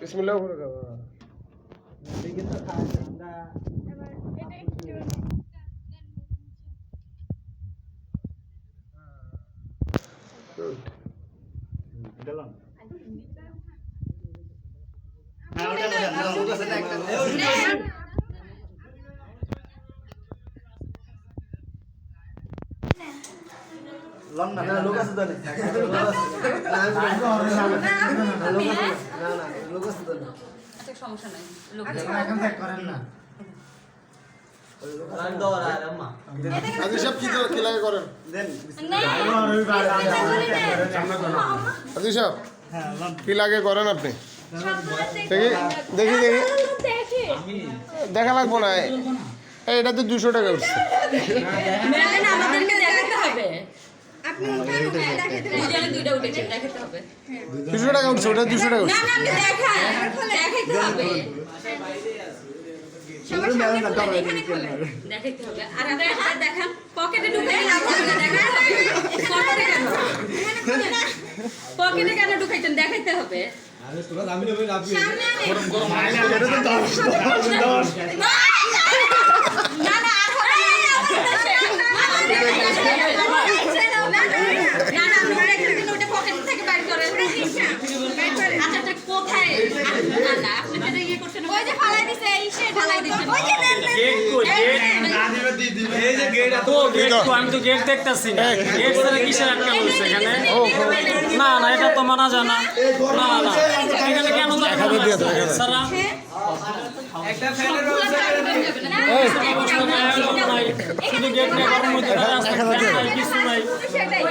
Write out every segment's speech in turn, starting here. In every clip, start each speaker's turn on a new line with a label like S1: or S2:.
S1: বিসমিল্লাহ করে খাও বিসমিল্লাহ করে খাও হ্যাঁ। Good.
S2: আচ্ছা সমস্যা নাই। লোক
S1: আজি সব কি লাগে করেন? আজি সব কি লাগে করেন আপনি? দেখি দেখি দেখি। দেখা লাগবো না এটা তো দুশো টাকা উঠছে।
S2: হবে।
S1: দুশো টাকা উঠছে ওটা দুশো টাকা উঠছে।
S2: দেখান পকেটে কেন? পকেটে কেন ঢুকাইছেন? দেখাইতে হবে আর হবে না না আপনি দেখেন কিন্তু ওটা পকেট থেকে বাইর করেন আচ্ছা আচ্ছা কোথায় না না আপনি যেটা ইয়ে করছেন ওই যে ফালাই দিছে এই সে ফালাই দিছে ওই যে নেন
S3: তো গেট তো আমি তো গেট দেখতেছি না গেট ছাড়া কিসের বলছে এখানে না না এটা তো মানা যায় না না এখানে কেন। সারা শুধু গেট নেই ঘরের মধ্যে কিছু নাই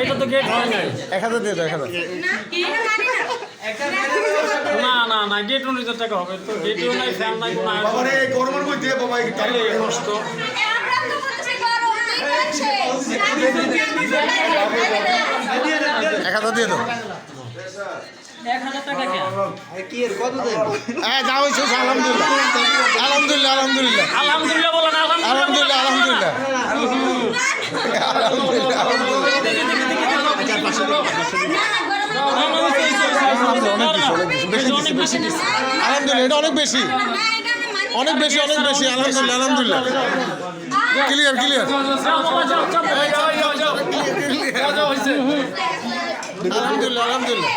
S3: এটা তো গেট হয়
S1: এক হাজার দিয়ে এক হাজার
S3: না গেট অনুযায়ী টাকা হবে তো গেটও নাই ফ্যান নাই কোনো
S4: বাবারে এই গরমের মধ্যে বাবা
S3: তাহলে নষ্ট
S1: এক হাজার দিয়ে দাও। হয়েছে, আলহামদুলিল্লাহ। আলহামদুলিল্লাহ আলহামদুলিল্লাহ।
S3: আলহামদুলিল্লাহ
S1: আলহামদুলিল্লাহ। আলহামদুলিল্লাহ আলহামদুলিল্লাহ আলহামদুলিল্লাহ এটা অনেক বেশি। অনেক বেশি অনেক বেশি আলহামদুলিল্লাহ আলহামদুলিল্লাহ। ক্লিয়ার ক্লিয়ার আলহামদুলিল্লাহ আলহামদুলিল্লাহ।